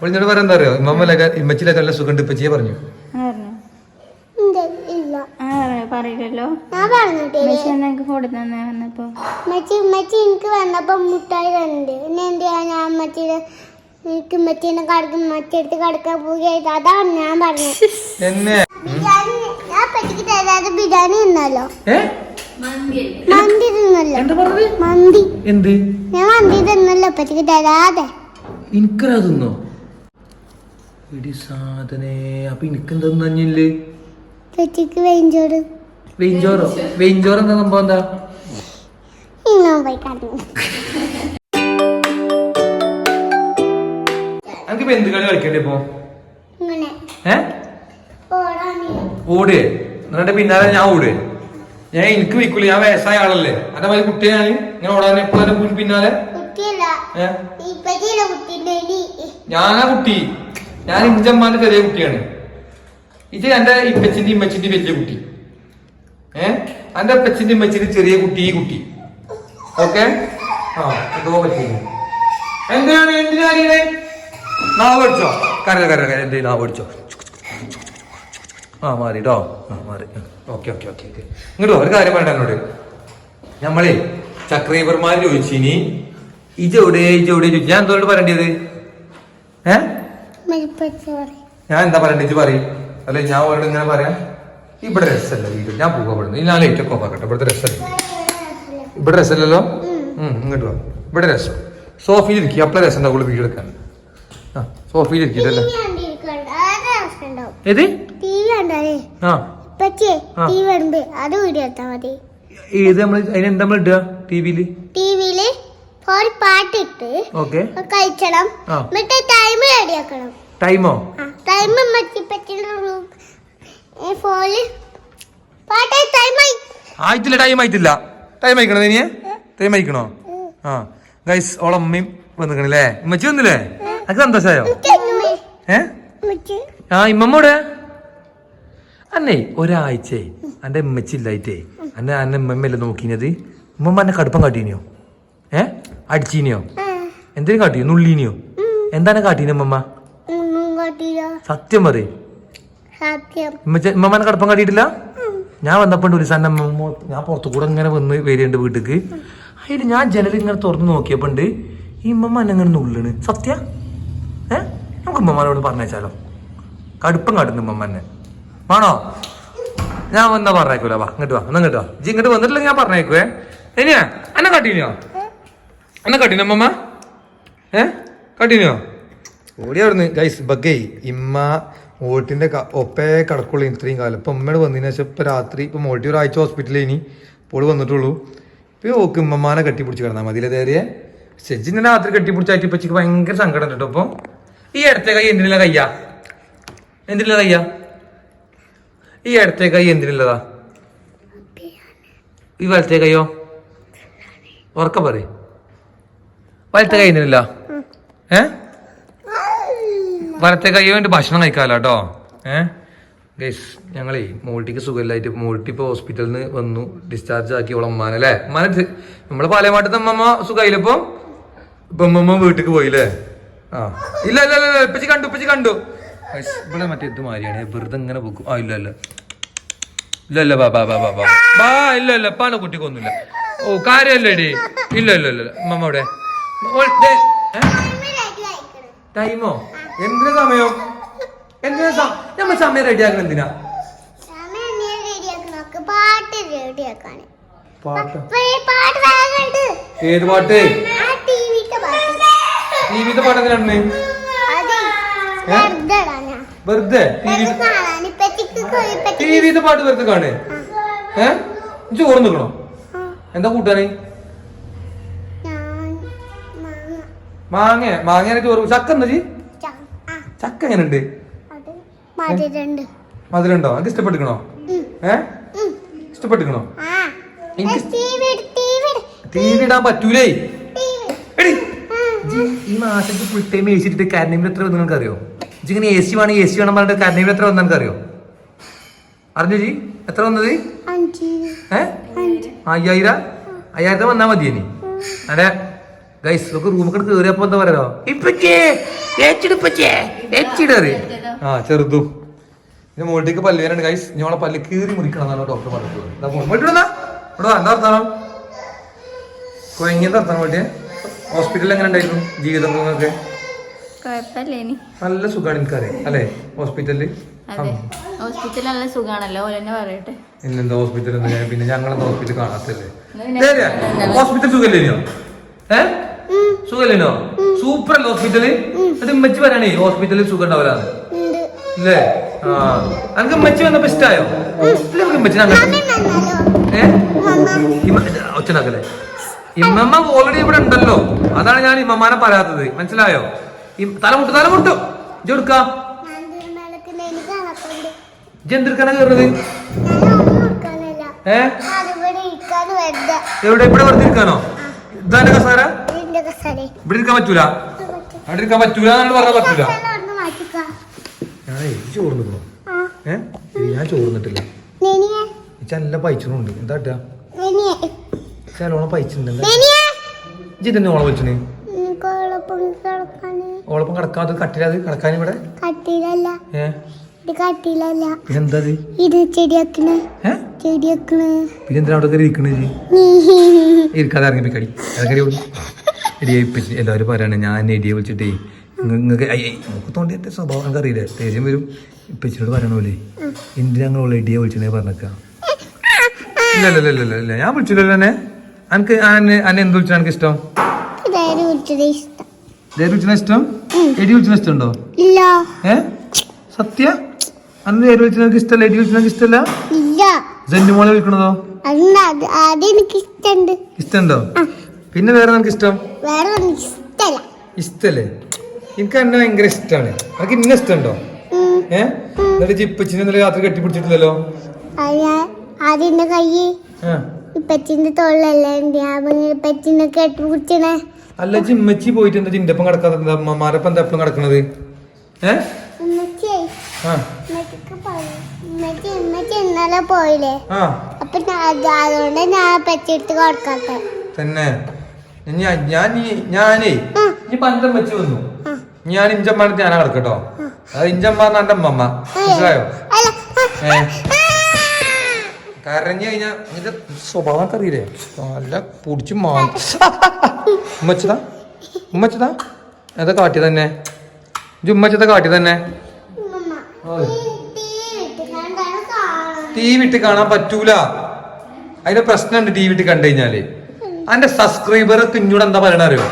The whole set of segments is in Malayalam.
ഒളിഞ്ഞോട് പറയാൻ എന്താ അറിയോ? ഇമ്മമ്മലൊക്കെ ഇമ്മച്ചിലൊക്കെ നല്ല സുഖം ഇപ്പച്ചിയെ പറഞ്ഞു. പറയില്ലല്ലോ. ഞാൻ പറഞ്ഞിട്ടേ പക്ഷെ എനിക്ക് കൊടുത്തു തന്നെ വന്നപ്പോ. മച്ചി ഉമ്മച്ചി എനിക്ക് വന്നപ്പോ മുട്ടായി തന്നിട്ടുണ്ട്. പിന്നെ എന്ത് ചെയ്യാ ഞാൻ ഉമ്മച്ചിയുടെ എനിക്ക് ഉമ്മച്ചീനെ കടക്കും മറ്റെടുത്ത് കടക്കാൻ പോവുകയായിട്ട് അതാണ് ഞാൻ പറഞ്ഞത്. എന്നെ? ബിരിയാണി ഞാൻ പറ്റിക്ക് തരാതെ ബിരിയാണി തിന്നല്ലോ. ഏ? മന്തി. തിന്നല്ലോ. എന്താ പറഞ്ഞത്? മന്തി. എന്ത്? ഞാൻ മന്തി തിന്നല്ലോ പറ്റിക്ക് തരാതെ. എനിക്കതാ ഇടി സാധനെ. അപ്പൊ എനിക്കെന്താ തന്നില്ലേ പറ്റിക്ക് വെഞ്ചോട് വെയിഞ്ചോറോ? വെയിഞ്ചോറ് എന്താ സംഭവം എന്താ? എനിക്കിപ്പോ എന്ത് കളി കളിക്കണ്ടേ ഇപ്പൊ? ഓടുകയെ എന്നിട്ട് പിന്നാലെ ഞാൻ ഓടേ. ഞാൻ എനിക്ക് വിൽക്കൂല ഞാൻ വയസ്സായ ആളല്ലേ. മതി കുട്ടിയെ ഞാൻ ഇങ്ങനെ ഓടാൻ എപ്പോഴും പിന്നാലെ? ഞാനാ കുട്ടി. ഞാൻ ഇഞ്ചമ്മാന്റെ ചെറിയ കുട്ടിയാണ്. ഇത് എന്റെ ഇപ്പച്ചിന്റെ ഇമ്മച്ചിന്റെ വലിയ കുട്ടി. ഏ? എന്റെ അപ്പച്ചിന്റെ ഇമ്മച്ചിന്റെ ചെറിയ കുട്ടി ഈ കുട്ടി. ഓക്കെ? ആ എന്തോ പറ്റില്ല എന്തിനാണ്? എന്തിനാ അറിയണേ നാവ് അടിച്ചോ കര കര കര എന്ത് നാവ് അടിച്ചോ ആ മാറി ആ മാറി. Okay okay okay okay. ഇങ്ങോട്ടോ ഒരു കാര്യം വേണ്ട എന്നോട്. നമ്മളെ ചക്രൈവർമാർ ചോദിച്ചിനി. ഇജെവിടെ ഇജെവിടെ ചോദിച്ചു. ഞാൻ എന്തോട് പറയേണ്ടത് ഏ? മരിപ്പച്ച പറയും ഞാൻ എന്താ പറയണ്ടേ? ഇജ്ജ് പറയും. അല്ലെ ഞാൻ അവരോട് ഇങ്ങനെ പറയാം. ഇവിടെ രസമല്ല വീട് ഞാൻ പോകാൻ പെടുന്നു ഞാൻ ലൈറ്റ് ഒക്കെ ഓഫാക്കട്ടെ. ഇവിടുത്തെ രസമല്ല? ഇവിടെ രസമല്ലല്ലോ? ഇങ്ങോട്ട് വാ. ഇവിടെ രസം. സോഫിയിൽ ഇരിക്കും അപ്പളെ രസം ഉണ്ടാവുള്ളൂ വീട് എടുക്കാൻ. ആ സോഫിയിൽ ഇരിക്കില്ലല്ലോ ഏത്? ഏത് നമ്മൾ അതിനെന്താ നമ്മൾ ഇടുക ടി വിയിൽ? ഒരു പാട്ടിട്ട് ആ. എന്നിട്ട് ടൈം റെഡിയാക്കണം ടൈമോ ടൈം ആയിട്ടില്ല ടൈം ആയിട്ടില്ല. ടൈം ആയിക്കണോ ഇനിയെ ടൈം ആയിക്കണോ? ആ. ഗൈസ് ഓളമ്മയും വന്നിക്കണല്ലേ? ഉമ്മച്ചി വന്നില്ലേ? അത് സന്തോഷായോ? ഏ? ആ ഇമ്മമ്മോടെ അന്നേ ഒരാഴ്ച എന്റെ ഉമ്മച്ചി ഇല്ലായിട്ടേ. അന്നെ അന്നെ ഉമ്മമ്മല്ലേ നോക്കിനത്? ഉമ്മമ്മ എന്നെ കടുപ്പം കാട്ടിനിയോ ഏ? അടിച്ചീനിയോ? എന്തിനും കാട്ടിയോ? നുള്ളീനിയോ? എന്താണ് കാട്ടീനെ കാട്ടില്ല സത്യം പറയും. ഉമ്മമ്മനെ കടുപ്പം കാട്ടിയിട്ടില്ല? ഞാൻ വന്നപ്പോണ്ട് ഒരു സന്ന ഞാൻ പുറത്തു കൂടെ ഇങ്ങനെ വന്ന് വരികയുണ്ട് വീട്ടിക്ക്. അതിൽ ഞാൻ ജനലിൽ ഇങ്ങനെ തുറന്ന് നോക്കിയപ്പോണ്ട് ഈ ഉമ്മമ്മ എന്നെ ഇങ്ങനെ നുള്ളണ്. സത്യ? ഏ? നമുക്ക് ഉമ്മമാനോട് പറഞ്ഞേച്ചാലോ? കടുപ്പം കാട്ടുന്നു ഉമ്മമ്മന്നെ വേണോ? ഞാൻ വന്നാ പറഞ്ഞേക്കൂല. വാ ഇങ്ങോട്ട് വാ. എന്നാ ഇങ്ങോട്ട് വാ. ജി ഇങ്ങോട്ട് വന്നിട്ടില്ലെങ്കിൽ ഞാൻ പറഞ്ഞേക്കുവേ. ഇനിയാ? എന്നെ കട്ടീനിയോ എന്നെ അമ്മമ്മ? ഏ? കട്ടിനോ ഓടി അവിടുന്ന് ഗൈസ് ബഗ്ഗേ ഇമ്മ മോട്ടിന്റെ ഒപ്പേ കിടക്കുള്ളൂ ഇത്രയും കാലം. ഇപ്പൊ ഉമ്മയോട് വന്നതിന് ശേഷം ഇപ്പൊ രാത്രി ഇപ്പൊ മോട്ടി ഒരാഴ്ച ഹോസ്പിറ്റലിൽ ഇനി ഇപ്പോൾ വന്നിട്ടുള്ളൂ. ഇപ്പൊ ഓക്ക് ഉമ്മമാനെ കെട്ടിപ്പിടിച്ച് കിടന്നാൽ മതി തേരിയെ സെജിനെ രാത്രി കെട്ടിപ്പിടിച്ചായിട്ട് ഇപ്പൊ ഭയങ്കര സങ്കടം കേട്ടോ ഇപ്പൊ. ഈ ഇടത്തെ കൈ എന്തിനുള്ള കയ്യാ? എന്തിനുള്ള കയ്യാ? ഈ ഇടത്തെ കൈ എന്തിനുള്ളതാ? ഈ വലത്തെ കൈയോ? ഉറക്ക പറ വലത്തെ കൈ നിന്നില്ല. ഏ? വലത്തെ കൈ വേണ്ടി ഭക്ഷണം കഴിക്കാമല്ലോ കേട്ടോ ഏ? ഗൈസ് ഞങ്ങളേ മോൾട്ടിക്ക് സുഖമില്ലായിട്ട് മോൾട്ടി ഇപ്പൊ ഹോസ്പിറ്റലിൽ നിന്ന് വന്നു. ഡിസ്ചാർജ് ആക്കി അവളെ അമ്മാനെ അല്ലേ അമ്മാനെ നമ്മളെ പാലമാട്ടത്തെ അമ്മമ്മ സുഖമായില്ല ഇപ്പൊ? അമ്മമ്മ വീട്ടിക്ക് പോയില്ലേ? ആ. ഇല്ല ഇല്ല ഇല്ല ഇപ്പച്ചി കണ്ടു ഇപ്പച്ചി കണ്ടു. ഗൈസ് ഇവിടെ മറ്റേ ഇത് മാറിയാണ് വെറുതെ ഇങ്ങനെ പോകും ആ ഇല്ല ഇല്ല. ഇല്ല ഇല്ല ബാ ബാ ബാ ബാ ബാ. ഇല്ല ഇല്ല പാല കുട്ടിക്കൊന്നുമില്ല ഓ കാര്യല്ലേടി ഇല്ല ഇല്ല ഇല്ല അമ്മമ്മ ഏ? ടൈമോ? എന്തിനാ സമയം? എന്തിനാ സമയം നമ്മ സമയം റെഡിയാക്കണം എന്തിനാ? പാട്ട്. ഏത് പാട്ട്? ടിവിത്തെ പാട്ട് എന്തിനാണ്? വെറുതെ ടിവിത്തെ പാട്ട് വെറുതെ കാണേ. ഏ? ചോറ് നിക്കണോ? ആ, എന്താ കൂട്ടാന് മാങ്ങ മാങ്ങ ചോറ്. ചക്ക എന്താ ജി ചക്ക എങ്ങനെയുണ്ട്? മധുരണ്ട്. എനിക്ക് ഇഷ്ടപ്പെട്ടിക്കണോ? ഏ? ഇഷ്ടപ്പെട്ടിക്കണോ? ടി വി ഇടാൻ പറ്റൂലേ? ഈ മാസത്തിൽ ഫുൾ ടൈം എ സി ഇട്ടിട്ട് കരണ്ടീമിൽ എത്ര വന്നു നിങ്ങൾക്ക് അറിയോ ജി ഇങ്ങനെ എ സി വേണം എ സി വേണം പറഞ്ഞിട്ട് കരണ്ടീമിൽ എത്ര വന്നു അറിയോ അറിഞ്ഞു ജി എത്ര വന്നത്? ഏ? അയ്യായിരം? അയ്യായിരത്തെ വന്നാ മതി ഇനി അതെ. ഗൈസ് നമുക്ക് റൂമൊക്കെ കയറിയപ്പോ എന്താ പറയാ ഇപ്പച്ചേ ഏച്ചിടിപ്പച്ചേ ഏച്ചിടറി ആ ചെറുതും. പിന്നെ മുകളിലേക്ക് പല്ലുവേനുണ്ട് ഗൈസ് ഞങ്ങളെ പല്ല് കീറി മുറിക്കണം എന്നാണ് ഡോക്ടർ പറഞ്ഞത്? ഇവിടെ എന്താ വർത്താനം? കൊയങ്ങിയത് വർത്താനം പോയിട്ട് ഹോസ്പിറ്റലിൽ എങ്ങനെ ഉണ്ടായിരുന്നു ജീവിതം നിങ്ങൾക്ക് കുഴപ്പമില്ല ഇനി. നല്ല സുഖമാണ് എനിക്കറിയാം അല്ലേ? ഹോസ്പിറ്റലിൽ അതെ. ഹോസ്പിറ്റൽ നല്ല സുഖാണല്ലോ ഓലെന്നെ പറയട്ടെ. ഇന്നെന്താ ഹോസ്പിറ്റലിൽ പിന്നെ ഞങ്ങളെന്താ ഹോസ്പിറ്റൽ കാണാത്തല്ലേ ഹോസ്പിറ്റൽ സുഖല്ലേനോ ഏ? സുഖല്ലേനോ സൂപ്പർ അല്ലേ ഹോസ്പിറ്റൽ? അത് ഉമ്മച്ചി പറയണേ ഹോസ്പിറ്റലിൽ സുഖം ഉണ്ടാവില്ല ഇല്ലേ? ആ. അനക്ക് ഉമ്മച്ചി വന്നപ്പോ ഇഷ്ടായോ? വന്നല്ലോ ഒച്ചനാക്കല്ലേ ഇമ്മമ്മ ഓൾറെഡി ഇവിടെ ഉണ്ടല്ലോ. അതാണ് ഞാൻ ഇമ്മമാനെ പറയാത്തത്. മനസ്സിലായോ? തലമുട്ട് തലമുട്ടു. എനിക്ക് കണക്കുണ്ട് ഇജെന്തിരിക്കാനാ കയറുന്നത് ഏ? എവിടെ? ഇവിടെ വെറുതെ ഇരിക്കാനോ? ഇതാന്റെ കസാര ഇവിടെ ഇരിക്കാൻ പറ്റൂല? അവിടെ ഇരിക്കാൻ പറ്റൂല എന്ന് പറഞ്ഞാൽ പറ്റൂല? ഞാനേ ചോർന്നിക്കണോ ഏ? ഞാൻ ചോർന്നിട്ടില്ല നല്ല പൈച്ചുണ്ട് എന്താ ഇട്ടാ നെനിയെ ചിലോണം പൈച്ചിട്ടുണ്ട്. എന്താ? നെനിയെ ഇജ്ജ് തന്നെ ഓളെ വിളിച്ചിന് ഓളൊപ്പം കിടക്കാതെ കട്ടിലത് കിടക്കാൻ ഇവിടെ? കട്ടിലല്ല. കട്ടിലല്ല. എന്താ ഇത്? ചെടിയാക്കണ് ഏ? ചെടിയാക്കണ് പിന്നെ എന്തിനാ അവിടെ ഇരിക്കാതെ ഇറങ്ങി കടി. ഇറങ്ങി ഇടിയെ ഇപ്പിച്ച് എല്ലാവരും പറയണേ ഞാൻ ഇടിയെ വിളിച്ചിട്ടേ നിങ്ങൾക്ക് നമുക്ക് തോണ്ടിയ സ്വഭാവം എനിക്ക് അറിയില്ല. തേജം വരും. ഇപ്പച്ചിനോട് പറയണ പോലെ എന്തിനാ ഞങ്ങൾ ഇടിയെ വിളിച്ചേ പറഞ്ഞേക്ക? ഇല്ല ഇല്ല ഇല്ല ഇല്ല ഇല്ല ഞാൻ വിളിച്ചില്ലല്ലോ എന്നെ. എനിക്ക് അന്നെ അന്നെ എന്ത് വിളിച്ചാൽ എനിക്ക് ഇഷ്ടം? ഇതായത് വിളിച്ചത് ഇഷ്ടം. ദേര് ഇഷ്ടം? എടി ഇഷ്ടമുണ്ടോ ഏ? സത്യ? അന്ന് ദേര് വിളിച്ചാൽ എനിക്ക് ഇഷ്ടമല്ല എടി വിളിച്ചാൽ എനിക്ക് ഇഷ്ടമല്ല ഇല്ല ജന്മോളെ വിളിക്കണതോ? ഇഷ്ടണ്ടോ? പിന്നെ വേറെ നിനക്ക് ഇഷ്ടം ഇഷ്ടല്ല? എനിക്ക് എന്നെ ഭയങ്കര ഇഷ്ടമാണ് അവർക്ക് ഇന്ന ഇഷ്ടമുണ്ടോ ഏഹ് എന്നിട്ട് ജിപ്പച്ചിനെ ഇന്നലെ രാത്രി കെട്ടിപ്പിടിച്ചിട്ടില്ലല്ലോ? ഞാൻ അതിന്റെ കൈ ആ. ഇപ്പച്ചിന്റെ തൊള്ളല്ലേ? ഞാൻ ഇപ്പച്ചിനെ കെട്ടിപ്പിടിച്ചണേ. അല്ല ജിമ്മച്ചി പോയിട്ട് എന്താ ജിന്റെ ഒപ്പം കിടക്കാത്ത എന്താ? അമ്മമാരൊപ്പം എന്താ എപ്പോഴും കിടക്കണത്? ഏ? ഉമ്മച്ചി ആ. ഇന്നലെ പോയില്ലേ? അപ്പൊ ഞാൻ അത് അതുകൊണ്ട് ഞാൻ പച്ചെടുത്ത് കൊടുക്കാത്തെ. തന്നെ. ഞാൻ ഞാൻ ഈ- ഞാനേ. ഇനി പന്തം വെച്ച് വന്നു. ഞാൻ ഇഞ്ചമ്മാനെ ധ്യാനം കിടക്കട്ടോ. അത് ഇഞ്ചമ്മാറിന് എന്റെ അമ്മമ്മ മനസ്സിലായോ? കരഞ്ഞു കഴിഞ്ഞാ നിന്റെ സ്വഭാവം അറിയില്ലേ? നല്ല പൊടിച്ച് മാ ഉമ്മച്ചതാ? ഉമ്മച്ചതാ? ഏതാ കാട്ടി തന്നെ? ഇജ്ജ് ഉമ്മച്ചത കാട്ടി തന്നെ? ഉമ്മ ടി വിട്ട് കാണാൻ പറ്റൂല. അതിന്റെ പ്രശ്നമുണ്ട് ടി വിട്ട് കണ്ടു കഴിഞ്ഞാൽ. അതിന്റെ സബ്സ്ക്രൈബർ കുഞ്ഞോട് എന്താ പറയണ അറിയോ?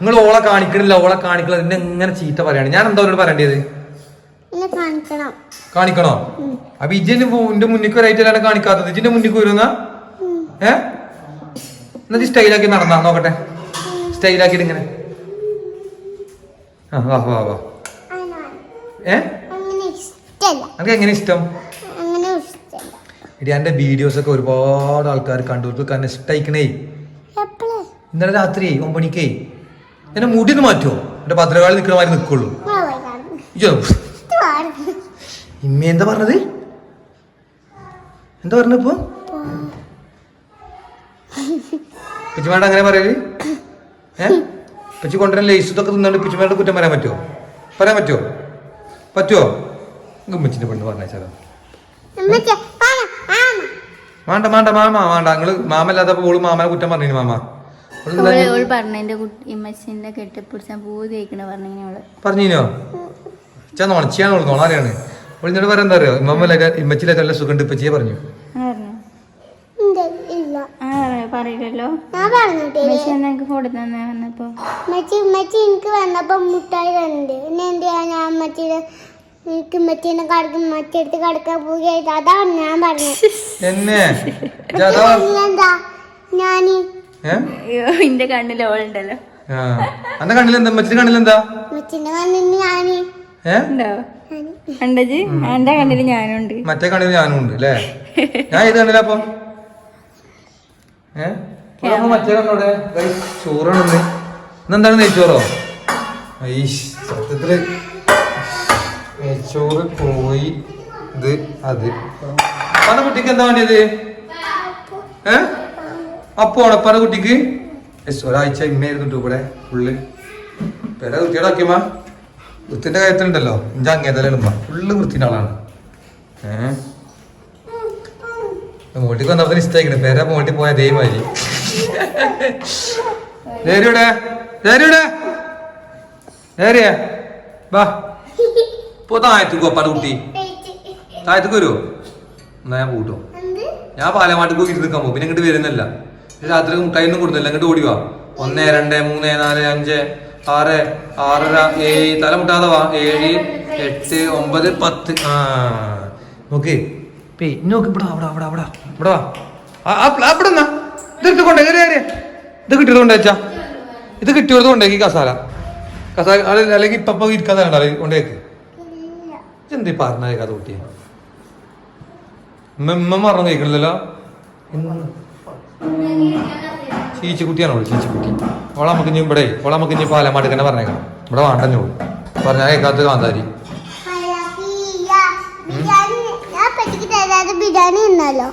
നിങ്ങൾ ഓളെ കാണിക്കണില്ല ഓളെ കാണിക്കണില്ല എന്നെ എങ്ങനെ ചീത്ത പറയാണ്. ഞാൻ എന്താ അവരോട് പറയേണ്ടത്? കാണിക്കണം. കാണിക്കണോ? അപ്പൊ ഇജിന്റെ എന്റെ മുന്നിക്ക് ഒരായിട്ടല്ലാണ് കാണിക്കാത്തത്. ഇജിന്റെ മുന്നിക്ക് വരുന്ന ഏ? എന്നാ സ്റ്റൈലാക്കി നടന്നാ നോക്കട്ടെ. സ്റ്റൈലാക്കിട്ട് ഇങ്ങനെ. ആ വാ വാ വാ. ഏ? എനിക്ക് എങ്ങനെ ഇഷ്ടം? ഇടി എന്റെ വീഡിയോസ് ഒക്കെ ഒരുപാട് ആൾക്കാർ കണ്ടു. കാരണം ഇഷ്ടമായിക്കണേ ഇന്നലെ രാത്രി ഒമ്പണിക്കേ എന്നെ മുടി ഒന്ന് മാറ്റുമോ എന്റെ ഭദ്രകാളി നിൽക്കുന്ന മാതിരി നിൽക്കുള്ളൂ ഇമ്മ എന്താ പറഞ്ഞത്? എന്താ പറഞ്ഞപ്പോ പിച്ചുമാട് അങ്ങനെ പറയൽ? ഏ? പിച്ചു കൊണ്ടുവരാൻ ലേസ് ഇതൊക്കെ പിച്ചുമാരുടെ കുറ്റം പറയാൻ പറ്റുമോ പറയാൻ പറ്റുമോ പറ്റുമോ ഉമ്മച്ചിന്റെ പെണ്ണ് പറഞ്ഞാൽ വേണ്ട വേണ്ട മാമ വേണ്ട. നിങ്ങൾ മാമല്ലാത്തപ്പോ ഓൾ മാമനെ കുറ്റം പറഞ്ഞു മാമ. പറഞ്ഞോ ഓൾ ഇല്ല- ഓൾ പറഞ്ഞതിന്റെ ഇമ്മച്ചിന്റെ കെട്ടിപ്പിടിച്ചാൻ പൂ തേക്കണ പറഞ്ഞിങ്ങനെ അവൾ പറഞ്ഞിനോ? ചാ നോണച്ചിയാണ് ഓൾ നോണാരെയാണ് ഓൾ എന്നോട് പറയാൻ എന്താ അറിയോ? ഇമ്മമ്മ ഇമ്മച്ചിലൊക്കെ നല്ല സുഖം ഇപ്പച്ചിയെ പറഞ്ഞു. പറഞ്ഞു? ഇല്ല ആ പറഞ്ഞു? പറയില്ലല്ലോ ഞാൻ പറഞ്ഞിട്ടില്ലേ. ഇമ്മച്ചി എനിക്ക് ഫോട്ടോ തന്നെ വന്നപ്പോ? ഉമ്മച്ചി ഉമ്മച്ചി എനിക്ക് വന്നപ്പോ മുട്ടായി ഞാൻ എനിക്ക് ഉമ്മച്ചീനെ കടക്കും മറ്റെടുത്ത് കടക്കാൻ പോവുകയായിരുന്നു. അതാണ് ഞാൻ പറഞ്ഞത് എന്നെ? എന്താ ഞാൻ എന്റെ കണ്ണിൽ ഓളുണ്ടല്ലോ ആ. അന്റെ കണ്ണിലെന്താ? കണ്ണിലെന്താ? ഞാൻ. എന്റെ കണ്ണിൽ ഞാനുണ്ട്. മറ്റേ കണ്ണിൽ ഞാനും ഉണ്ട് അല്ലേ? ഞാൻ ഏത് കണ്ണിലാ അപ്പൊ? മറ്റേ കണ്ണോടെ. ചോറാണെന്ന് ഇന്നെന്താണ് നെയ്ച്ചോറോ? ഐഷ് സത്യത്തിൽ നെയ്ച്ചോറ് പോയി ഇത് അത്. പന കുട്ടിക്ക് എന്താ വേണ്ടിയത്? ഏ? അപ്പോ പന കുട്ടിക്ക്? ഒരാഴ്ച ഇമ്മയായിരുന്നു ഇവിടെ ഫുള്ള്. പെര വൃത്തിയോടാക്കിയമ്മ വൃത്തിന്റെ കാര്യത്തിലുണ്ടല്ലോ ഇഞ്ച അങ്ങേതലാണ് ഉമ്മ ഫുള്ള് വൃത്തിന്റെ ആളാണ്. ഏഹ് മോട്ടിക്ക് വന്നപ്പോ ഇഷ്ടമായിക്കണ് പെര മോട്ടി പോയ അതേമാതിരി ധൈര്യവിടെ ധൈര്യവിടെ ധൈര്യ വാ. ഇപ്പൊ താഴത്തേക്ക് പോപ്പാട് കുട്ടി. താഴത്തേക്ക് വരുമോ എന്നാ ഞാൻ കൂട്ടോ. എന്ത്? ഞാൻ പാലമാട്ടിക്ക് പോയി നിൽക്കാൻ പോകും. പിന്നെ ഇങ്ങോട്ട് വരുന്നില്ല. രാത്രി മുട്ടായിന്നും കൊടുത്തില്ല ഇങ്ങോട്ട് ഓടി വാ. ഒന്ന് രണ്ട് മൂന്ന് നാല് അഞ്ച് ആറ് ആറര ഏഴ് തല മുട്ടാതെ വാ. ഏഴ് എട്ട് ഒമ്പത് പത്ത്. ആ നോക്ക്. പേ നോക്ക്. ഇവിടെ അവിടെ അവിടെ അവിടെ. ഇവിടെ വാ, അവിടെ. ഇത് കയറി കിട്ടിയത് കൊണ്ടേച്ചാ ഇത് കിട്ടിയത് കൊണ്ടേക്ക് കസാല. കസാല അല്ലെങ്കിൽ ഇപ്പൊ ഇരിക്കാതെ കൊണ്ടേക്ക്. ഇല്ല എന്തീ പറഞ്ഞ കഥ കുട്ടിയെ? മെമ്മ പറഞ്ഞു കേൾക്കണില്ലല്ലോ ചീച്ചിക്കുട്ടിയാണോ ചീച്ചിക്കുട്ടി കുട്ടി. നമുക്ക് ഇനി ഇവിടെ ഓളാ നമുക്ക് ഇനി പാലമാട്ട് തന്നെ പറഞ്ഞേക്കണം. ഇവിടെ വേണ്ടഞ്ഞു പറഞ്ഞാൽ കേൾക്കാത്ത കാന്താരി. ബിരിയാണി തിന്നല്ലോ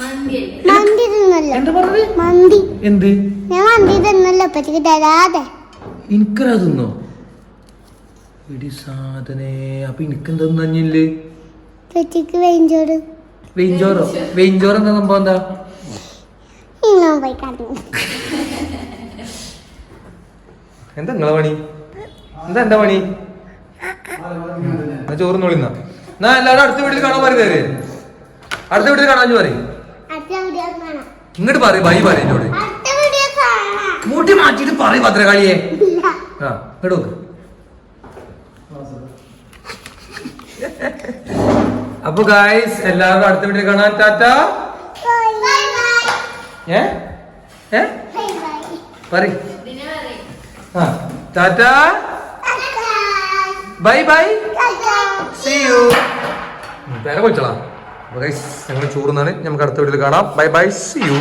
മന്തി തിന്നല്ലോ. എന്താ പറഞ്ഞത്? മന്തി. എന്ത്? ഞാൻ മന്തി തിന്നല്ലോ പറ്റിക്ക് തരാതെ. എനിക്കറാ തിന്നോ? ഇടി സാധനേ. അപ്പൊ എനിക്കെന്താ പറ്റിക്ക് വെഞ്ചോറ് വെയിഞ്ചോറോ. വെയിഞ്ചോറ്? എന്താ സംഭവം എന്താ? എന്താ നിങ്ങളെ പണി? എന്താ എന്താ പണി? ചോറ് നോളിന്ന എന്നാ എല്ലാവരും അടുത്ത വീട്ടിൽ കാണാൻ പറയുന്നേ അടുത്ത വീട്ടിൽ കാണാൻ പറയും. ഇങ്ങോട്ട് പറയും ബൈ പറയും എന്നോട്. മൂട്ടി മാറ്റിട്ട് പറയും ഭദ്രകാളിയെ. ആ ഇങ്ങോട്ട് നോക്ക്. അപ്പൊ ഗായ്സ് എല്ലാവർക്കും അടുത്ത വീട്ടിൽ കാണാൻ ടാറ്റ. ബൈ ബൈ ഏ? ഏ? ബൈ ബൈ പറയും ആ tata. Bye bye see see you പേരെ കൊച്ചളാ അപ്പൊ ഗൈസ് ഞങ്ങൾ ചോറുന്നാണ്. നമുക്ക് അടുത്ത വീട്ടിൽ കാണാം. By bye see U